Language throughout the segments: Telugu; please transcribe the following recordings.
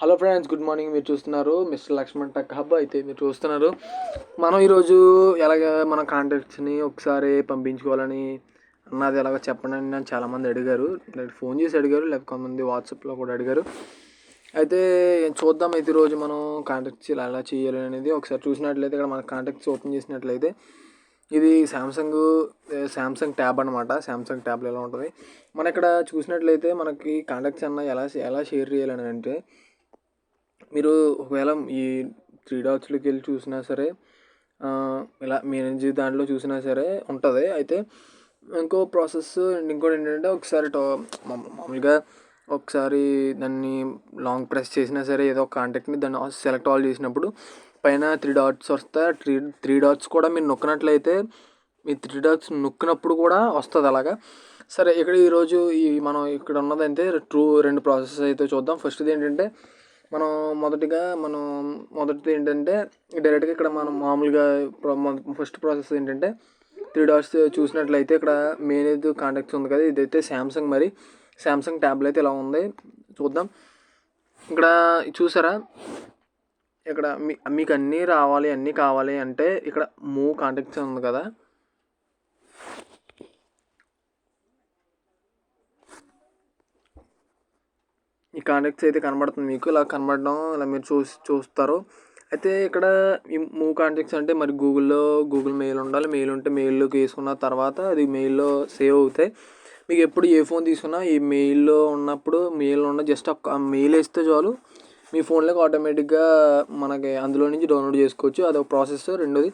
Hello friends good morning. మీరు చూస్తున్నారు మిస్టర్ లక్ష్మణ్ టక్ హబ్. అయితే మీరు చూస్తున్నారు మనం ఈరోజు ఎలాగ మన కాంటాక్ట్స్ని ఒకసారి పంపించుకోవాలని అన్నది ఎలాగ చెప్పండి అని నన్ను చాలామంది అడిగారు. ఫోన్ చేసి అడిగారు లేకపోతే కొంతమంది వాట్సాప్లో కూడా అడిగారు. అయితే చూద్దాం అయితే ఈరోజు మనం కాంటాక్ట్స్ ఇలా ఎలా చేయాలి అనేది. ఒకసారి చూసినట్లయితే ఇక్కడ మన కాంటాక్ట్స్ ఓపెన్ చేసినట్లయితే ఇది శాంసంగ్ శాంసంగ్ ట్యాబ్ అనమాట శాంసంగ్ ట్యాబ్లో ఎలా ఉంటుంది? మన ఇక్కడ చూసినట్లయితే మనకి కాంటాక్ట్స్ అన్న ఎలా ఎలా షేర్ చేయాలని అంటే మీరు ఒకవేళ ఈ త్రీ డాట్స్లోకి వెళ్ళి చూసినా సరే ఇలా మేనేజ్ దాంట్లో చూసినా సరే ఉంటుంది. అయితే ఇంకో ప్రాసెస్ ఇంకోటి ఏంటంటే ఒకసారి టో మామూలుగా ఒకసారి దాన్ని లాంగ్ ప్రెస్ చేసినా సరే ఏదో ఒక కాంటాక్ట్ని దాన్ని సెలెక్ట్ ఆల్ చేసినప్పుడు పైన త్రీ డాట్స్ వస్తాయి త్రీ త్రీ డాట్స్ కూడా మీరు నొక్కినట్లయితే మీ త్రీ డాట్స్ నొక్కినప్పుడు కూడా వస్తుంది అలాగా. సరే ఇక్కడ ఈరోజు ఈ మనం ఇక్కడ ఉన్నదంటే ట్రూ రెండు ప్రాసెస్ అయితే చూద్దాం. ఫస్ట్ది ఏంటంటే మనం మొదటిగా మనం మొదటిది ఏంటంటే డైరెక్ట్గా ఇక్కడ మనం మామూలుగా ఫస్ట్ ప్రాసెస్ ఏంటంటే త్రీ డాట్స్ చూసినట్లయితే ఇక్కడ మెయిన్ అయితే కాంటాక్ట్స్ ఉంది కదా ఇదైతే శాంసంగ్ మరి. శాంసంగ్ ట్యాబ్లెట్ అయితే ఇలా ఉంది. చూద్దాం. ఇక్కడ చూసారా? ఇక్కడ మీ మీకు అన్నీ రావాలి అన్నీ కావాలి అంటే ఇక్కడ మూవ్ కాంటాక్ట్స్ ఉంది కదా. కాంటాక్ట్స్ అయితే కనబడుతుంది మీకు. ఇలా కనబడడం ఇలా మీరు చూసి చూస్తారు. అయితే ఇక్కడ ఈ మూవ్ కాంటాక్ట్స్ అంటే మరి గూగుల్లో గూగుల్ మెయిల్ ఉండాలి. మెయిల్ ఉంటే మెయిల్లోకి వేసుకున్న తర్వాత అది మెయిల్లో సేవ్ అవుతాయి. మీకు ఎప్పుడు ఏ ఫోన్ తీసుకున్నా ఈ మెయిల్లో ఉన్నప్పుడు మెయిల్ ఉన్న జస్ట్ ఒక మెయిల్ వేస్తే చాలు. మీ ఫోన్లోకి ఆటోమేటిక్గా మనకి అందులో నుంచి డౌన్లోడ్ చేసుకోవచ్చు. అదొక ప్రాసెస్ రెండోది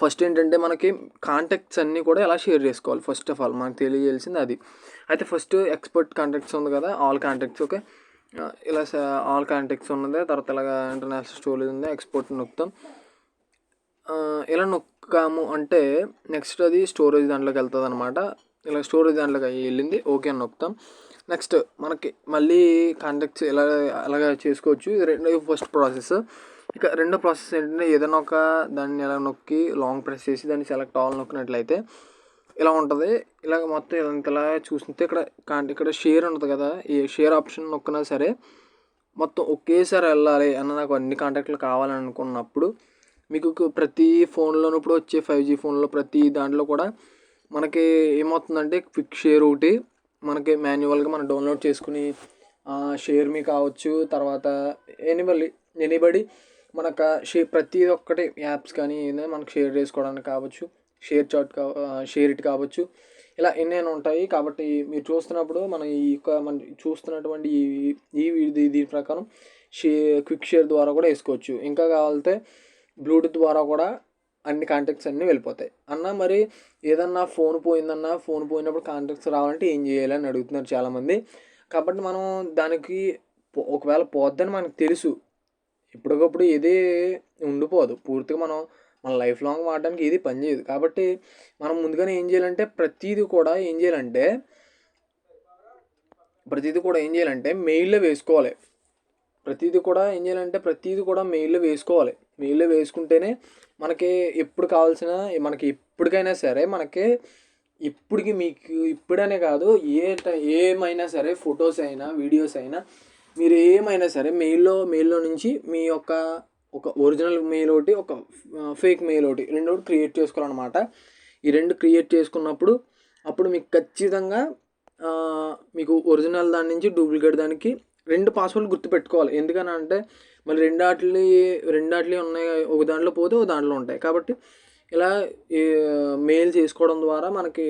ఫస్ట్ ఏంటంటే మనకి కాంటాక్ట్స్ అన్నీ కూడా ఎలా షేర్ చేసుకోవాలి? ఫస్ట్ ఆఫ్ ఆల్ మనకు తెలియజేయాల్సింది అది. అయితే ఫస్ట్ ఎక్స్పర్ట్ కాంటాక్ట్స్ ఉంది కదా ఆల్ కాంటాక్ట్స్ ఓకే ఇలా ఆల్ కాంటాక్ట్స్ ఉన్నది తర్వాత ఇలాగా ఇంటర్నేషనల్ స్టోరేజ్ ఉంది ఎక్స్పోర్ట్ నొక్కుతాం. ఇలా నొక్కాము అంటే నెక్స్ట్ అది స్టోరేజ్ దాంట్లోకి వెళ్తుంది అనమాట ఇలా స్టోరేజ్ దాంట్లోకి వెళ్ళింది ఓకే అని నొక్కుతాం. నెక్స్ట్ మనకి మళ్ళీ కాంటాక్ట్స్ ఎలా అలాగా చేసుకోవచ్చు? ఇది ఫస్ట్ ప్రాసెస్ ఇక రెండో ప్రాసెస్ ఏంటంటే ఏదైనా ఒక దాన్ని ఎలా నొక్కి లాంగ్ ప్రెస్ చేసి దాన్ని సెలెక్ట్ ఆల్ నొక్కినట్లయితే ఇలా ఉంటుంది? ఇలాగ మొత్తం ఇదంతలా చూస్తుంటే ఇక్కడ కాంటే ఇక్కడ షేర్ ఉంటుంది కదా ఈ షేర్ ఆప్షన్ నొక్కినా సరే మొత్తం ఒకేసారి వెళ్ళాలి అన్న నాకు అన్ని కాంటాక్ట్లు కావాలని అనుకున్నప్పుడు మీకు ప్రతి ఫోన్లోనూ ఇప్పుడు వచ్చే ఫైవ్ జీ ఫోన్లో ప్రతి దాంట్లో కూడా మనకి ఏమవుతుందంటే క్విక్ షేర్ ఒకటి మనకి మాన్యువల్గా మనం డౌన్లోడ్ చేసుకుని షేర్ మీ కావచ్చు తర్వాత ఎనీబడి ఎనీబడి మనకు షే ప్రతి ఒక్కటి యాప్స్ కానీ ఏదైనా మనకు షేర్ చేసుకోవడానికి కావచ్చు షేర్ చాట్ కా షేర్ ఇట్ కావచ్చు ఇలా ఎన్నైనా ఉంటాయి. కాబట్టి మీరు చూస్తున్నప్పుడు మనం ఈ యొక్క మన చూస్తున్నటువంటి ఈ ఈ దీని ప్రకారం షే క్విక్ షేర్ ద్వారా కూడా వేసుకోవచ్చు. ఇంకా కావాలంటే బ్లూటూత్ ద్వారా కూడా అన్ని కాంటాక్ట్స్ అన్నీ వెళ్ళిపోతాయి. అన్న మరి ఏదన్నా ఫోన్ పోయిందన్నా ఫోన్ పోయినప్పుడు కాంటాక్ట్స్ రావాలంటే ఏం చేయాలి అని అడుగుతున్నారు చాలామంది. కాబట్టి మనం దానికి పో- ఒకవేళ పోద్దని మనకు తెలుసు ఇప్పటికప్పుడు ఏది ఉండిపోదు. పూర్తిగా మనం మన లైఫ్ లాంగ్ వాడడానికి ఏది పనిచేయదు కాబట్టి మనం ముందుగానే ఏం చేయాలంటే ప్రతిదీ కూడా ఏం చేయాలంటే ప్రతిదీ కూడా ఏం చేయాలంటే మెయిల్లో వేసుకోవాలి. ప్రతిదీ కూడా ఏం చేయాలంటే ప్రతిదీ కూడా మెయిల్లో వేసుకోవాలి. మెయిల్లో వేసుకుంటేనే మనకి ఎప్పుడు కావాల్సిన మనకి ఎప్పటికైనా సరే మనకి ఇప్పటికి మీకు ఇప్పుడనే కాదు ఏ టై- ఏమైనా సరే ఫొటోస్ అయినా వీడియోస్ అయినా మీరు ఏమైనా సరే మెయిల్లో మెయిల్లో నుంచి మీ యొక్క ఒక ఒరిజినల్ మెయిల్ ఒకటి ఒక ఫేక్ మెయిల్ ఒకటి రెండు ఒకటి క్రియేట్ చేసుకోవాలన్నమాట. ఈ రెండు క్రియేట్ చేసుకున్నప్పుడు అప్పుడు మీకు ఖచ్చితంగా మీకు ఒరిజినల్ దాని నుంచి డూప్లికేట్ దానికి రెండు పాస్వర్డ్లు గుర్తుపెట్టుకోవాలి. ఎందుకని అంటే మళ్ళీ రెండాట్లు రెండాట్లు ఉన్నాయి ఒక దాంట్లో పోతే ఒక దాంట్లో ఉంటాయి. కాబట్టి ఇలా ఈ మెయిల్ చేసుకోవడం ద్వారా మనకి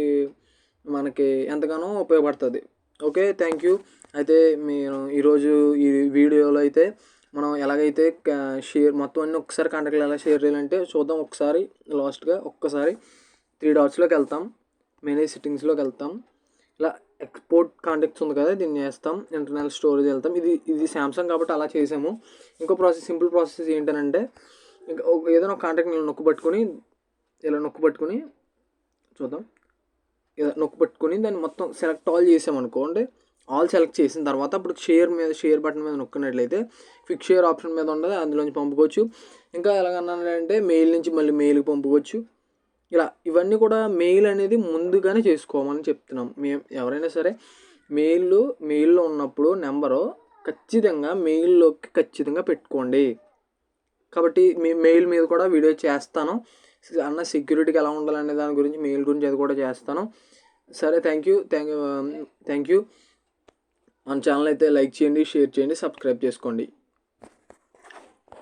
మనకి ఎంతగానో ఉపయోగపడుతుంది. ఓకే థ్యాంక్ యూ అయితే మీరు ఈరోజు ఈ వీడియోలో అయితే మనం ఎలాగైతే షేర్ మొత్తం అన్ని ఒకసారి కాంటాక్ట్లో ఎలా షేర్ చేయాలంటే చూద్దాం ఒకసారి లాస్ట్గా ఒక్కసారి త్రీ డాట్స్లోకి వెళ్తాం మేనేజ్ సెట్టింగ్స్లోకి వెళ్తాం. ఇలా ఎక్స్పోర్ట్ కాంటాక్ట్స్ ఉంది కదా దీన్ని చేస్తాం ఇంటర్నల్ స్టోరేజ్ వెళ్తాం. ఇది ఇది శాంసంగ్ కాబట్టి అలా చేసాము. ఇంకో ప్రాసెస్ సింపుల్ ప్రాసెస్ ఏంటంటే ఇంకా ఏదైనా ఒక కాంటాక్ట్ నొక్కు పట్టుకొని ఇలా నొక్కు పట్టుకొని చూద్దాం. నొక్కు పెట్టుకుని దాన్ని మొత్తం సెలెక్ట్ ఆల్ చేసామనుకోండి ఆల్ సెలెక్ట్ చేసిన తర్వాత అప్పుడు షేర్ మీద షేర్ బటన్ మీద నొక్కినట్లయితే ఫిక్స్ షేర్ ఆప్షన్ మీద ఉండదు అందులోంచి పంపుకోవచ్చు. ఇంకా ఎలాగన్నానంటే మెయిల్ నుంచి మళ్ళీ మెయిల్కి పంపుకోవచ్చు. ఇలా ఇవన్నీ కూడా మెయిల్ అనేది ముందుగానే చేసుకోమని చెప్తున్నాం. మేము ఎవరైనా సరే మెయిల్ మెయిల్లో ఉన్నప్పుడు నెంబరు ఖచ్చితంగా మెయిల్లోకి ఖచ్చితంగా పెట్టుకోండి. కాబట్టి మీ మెయిల్ మీద కూడా వీడియో చేస్తాను. అన్న సెక్యూరిటీకి ఎలా ఉండాలనే దాని గురించి మెయిల్ గురించి అది కూడా చేస్తాను. సరే thank you thank you thank you మన ఛానల్ అయితే లైక్ చేయండి షేర్ చేయండి సబ్స్క్రైబ్ చేసుకోండి.